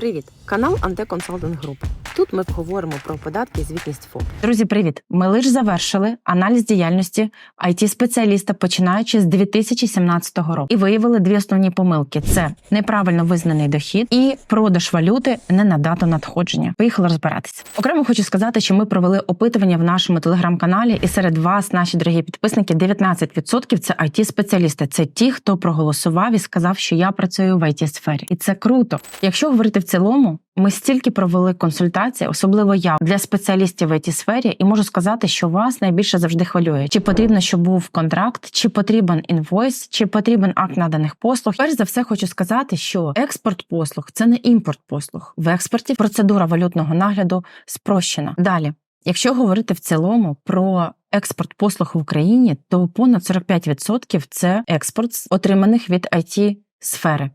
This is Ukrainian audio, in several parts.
Привіт! Канал Анте Консалтинг Груп. Тут ми поговоримо про податки і звітність ФОП. Друзі, привіт! Ми лише завершили аналіз діяльності it спеціаліста починаючи з 2017 року, і виявили дві основні помилки: це неправильно визнаний дохід і продаж валюти не на дату надходження. Поїхали розбиратися. Окремо хочу сказати, що ми провели опитування в нашому телеграм-каналі, і серед вас, наші дорогі підписники, 19% – це it спеціалісти Це ті, хто проголосував і сказав, що я працюю в it сфері, і це круто. Якщо говорити в цілому. Ми стільки провели консультацій, особливо я для спеціалістів в it сфері, і можу сказати, що вас найбільше завжди хвилює, чи потрібно, щоб був контракт, чи потрібен інвойс, чи потрібен акт наданих послуг. Перш за все, хочу сказати, що експорт послуг це не імпорт послуг. В експорті процедура валютного нагляду спрощена. Далі, якщо говорити в цілому про експорт послуг в Україні, то понад 45% – це експорт отриманих від it сфери.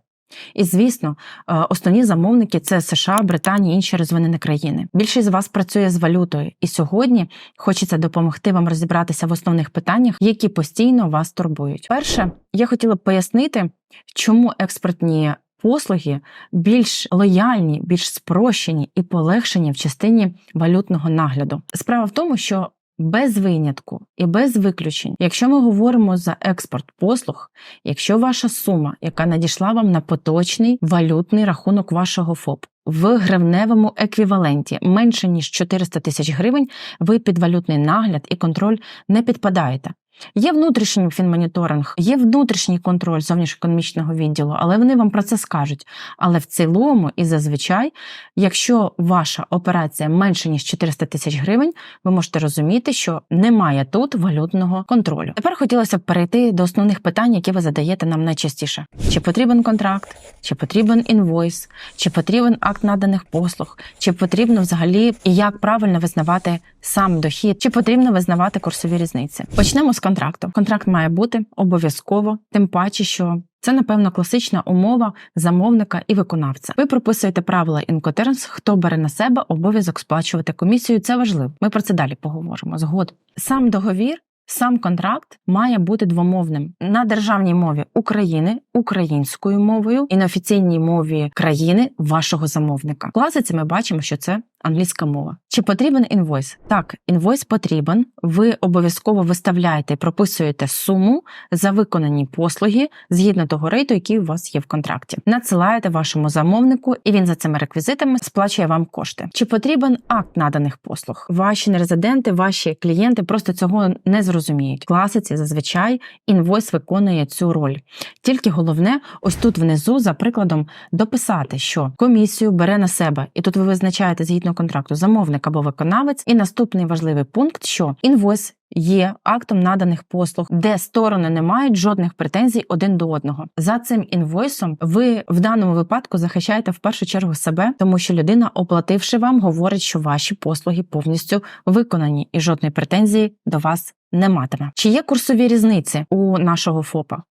І звісно, е, основні замовники це США, Британія інші розвинені країни. Більшість з вас працює з валютою, і сьогодні хочеться допомогти вам розібратися в основних питаннях, які постійно вас турбують. Перше, я хотіла б пояснити, чому експортні послуги більш лояльні, більш спрощені і полегшені в частині валютного нагляду. Справа в тому, що без винятку і без виключень, якщо ми говоримо за експорт послуг, якщо ваша сума, яка надійшла вам на поточний валютний рахунок вашого ФОП в гривневому еквіваленті менше ніж 400 тисяч гривень, ви під валютний нагляд і контроль не підпадаєте. Є внутрішній фінмоніторинг, є внутрішній контроль зовнішньоекономічного відділу, але вони вам про це скажуть. Але в цілому і зазвичай, якщо ваша операція менше ніж 400 тисяч гривень, ви можете розуміти, що немає тут валютного контролю. Тепер хотілося б перейти до основних питань, які ви задаєте нам найчастіше: чи потрібен контракт, чи потрібен інвойс, чи потрібен акт наданих послуг, чи потрібно взагалі і як правильно визнавати сам дохід, чи потрібно визнавати курсові різниці. Почнемо з контракту. Контракт має бути обов'язково, тим паче, що це, напевно, класична умова замовника і виконавця. Ви прописуєте правила Incoterms, хто бере на себе обов'язок сплачувати комісію. Це важливо. Ми про це далі поговоримо. Згод. Сам договір. Сам контракт має бути двомовним на державній мові України українською мовою і на офіційній мові країни вашого замовника. Класиці ми бачимо, що це англійська мова. Чи потрібен інвойс? Так, інвойс потрібен. Ви обов'язково виставляєте і прописуєте суму за виконані послуги згідно того рейту, який у вас є в контракті. Надсилаєте вашому замовнику, і він за цими реквізитами сплачує вам кошти. Чи потрібен акт наданих послуг? Ваші нерезиденти, ваші клієнти просто цього не зрозуміють. Класиці зазвичай інвойс виконує цю роль. Тільки головне, ось тут внизу, за прикладом, дописати, що комісію бере на себе, і тут ви визначаєте згідно контракту замовник або виконавець. І наступний важливий пункт, що інвойс є актом наданих послуг, де сторони не мають жодних претензій один до одного. За цим інвойсом ви в даному випадку захищаєте в першу чергу себе, тому що людина, оплативши вам, говорить, що ваші послуги повністю виконані, і жодної претензії до вас не матиме. Чи є курсові різниці у нашого ФОПа?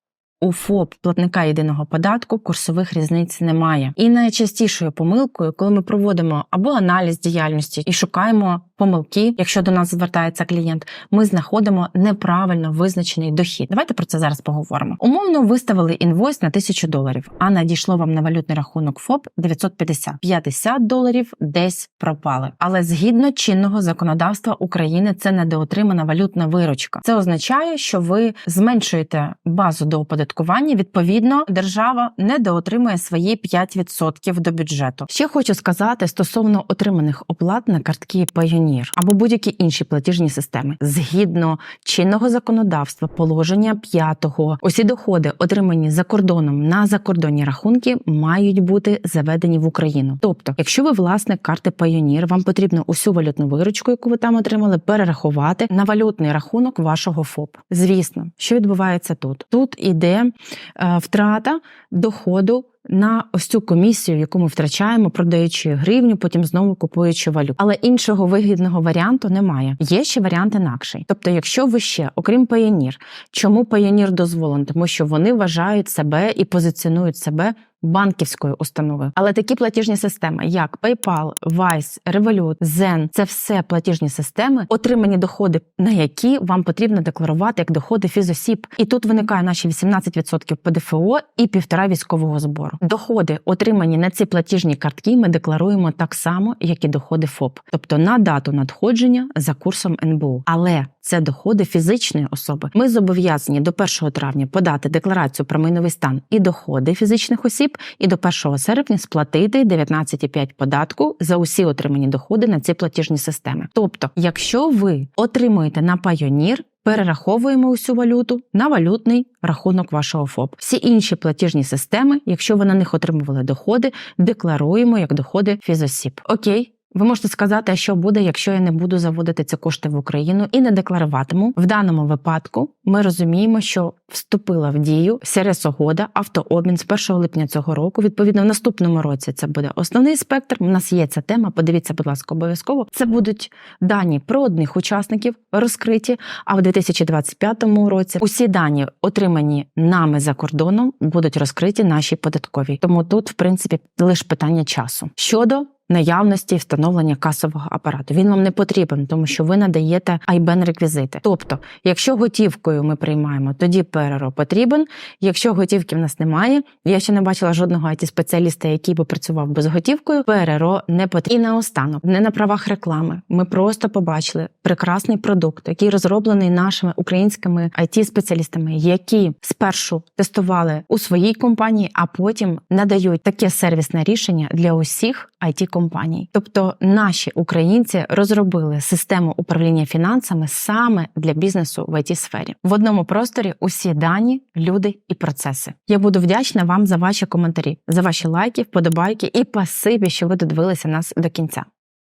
У ФОП платника єдиного податку курсових різниць немає. І найчастішою помилкою, коли ми проводимо або аналіз діяльності і шукаємо помилки, якщо до нас звертається клієнт, ми знаходимо неправильно визначений дохід. Давайте про це зараз поговоримо. Умовно виставили інвойс на 1000 доларів, а надійшло вам на валютний рахунок ФОП 950. 50 доларів десь пропали. Але згідно чинного законодавства України це недоотримана валютна виручка. Це означає, що ви зменшуєте базу до оподаткування. Відповідно, держава недоотримує свої 5% до бюджету. Ще хочу сказати стосовно отриманих оплат на картки Payoneer або будь-які інші платіжні системи згідно чинного законодавства, положення 5, усі доходи, отримані за кордоном на закордонні рахунки, мають бути заведені в Україну. Тобто, якщо ви власник карти Payoneer, вам потрібно усю валютну виручку, яку ви там отримали, перерахувати на валютний рахунок вашого ФОП. Звісно, що відбувається тут? Тут іде е, втрата доходу на ось цю комісію, яку ми втрачаємо, продаючи гривню, потім знову купуючи валюту. Але іншого вигідного варіанту немає. Є ще варіант інакший. Тобто, якщо ви ще, окрім Payoneer, чому Payoneer дозволено? Тому що вони вважають себе і позиціонують себе банківською установою. Але такі платіжні системи, як PayPal, Wise, Revolut, Zen – це все платіжні системи, отримані доходи, на які вам потрібно декларувати як доходи фізосіб. І тут виникає наші 18% ПДФО і півтора військового збору. Доходи, отримані на ці платіжні картки, ми декларуємо так само, як і доходи ФОП, тобто на дату надходження за курсом НБУ. Але це доходи фізичної особи. Ми зобов'язані до 1 травня подати декларацію про майновий стан і доходи фізичних осіб, і до 1 серпня сплатити 19,5 податку за усі отримані доходи на ці платіжні системи. Тобто, якщо ви отримуєте на пайонір. Перераховуємо усю валюту на валютний рахунок вашого ФОП. Всі інші платіжні системи, якщо ви на них отримували доходи, декларуємо як доходи фізосіб. Окей. Ви можете сказати, а що буде, якщо я не буду заводити ці кошти в Україну і не декларуватиму. В даному випадку ми розуміємо, що вступила в дію сервіс угода автообмін з 1 липня цього року. Відповідно, в наступному році це буде основний спектр. У нас є ця тема. Подивіться, будь ласка, обов'язково. Це будуть дані про одних учасників розкриті. А в 2025 році усі дані, отримані нами за кордоном, будуть розкриті нашій податковій. Тому тут, в принципі, лише питання часу щодо. Наявності встановлення касового апарату він вам не потрібен, тому що ви надаєте IBAN реквізити. Тобто, якщо готівкою ми приймаємо, тоді ПРРО потрібен. Якщо готівки в нас немає, я ще не бачила жодного it спеціаліста, який би працював без готівкою. ПРРО не потрібен. І наостанок, не на правах реклами. Ми просто побачили прекрасний продукт, який розроблений нашими українськими it спеціалістами, які спершу тестували у своїй компанії, а потім надають таке сервісне рішення для усіх it компаній. Тобто наші українці розробили систему управління фінансами саме для бізнесу в it сфері. В одному просторі усі дані, люди і процеси. Я буду вдячна вам за ваші коментарі, за ваші лайки, вподобайки і пасибі, що ви додивилися нас до кінця.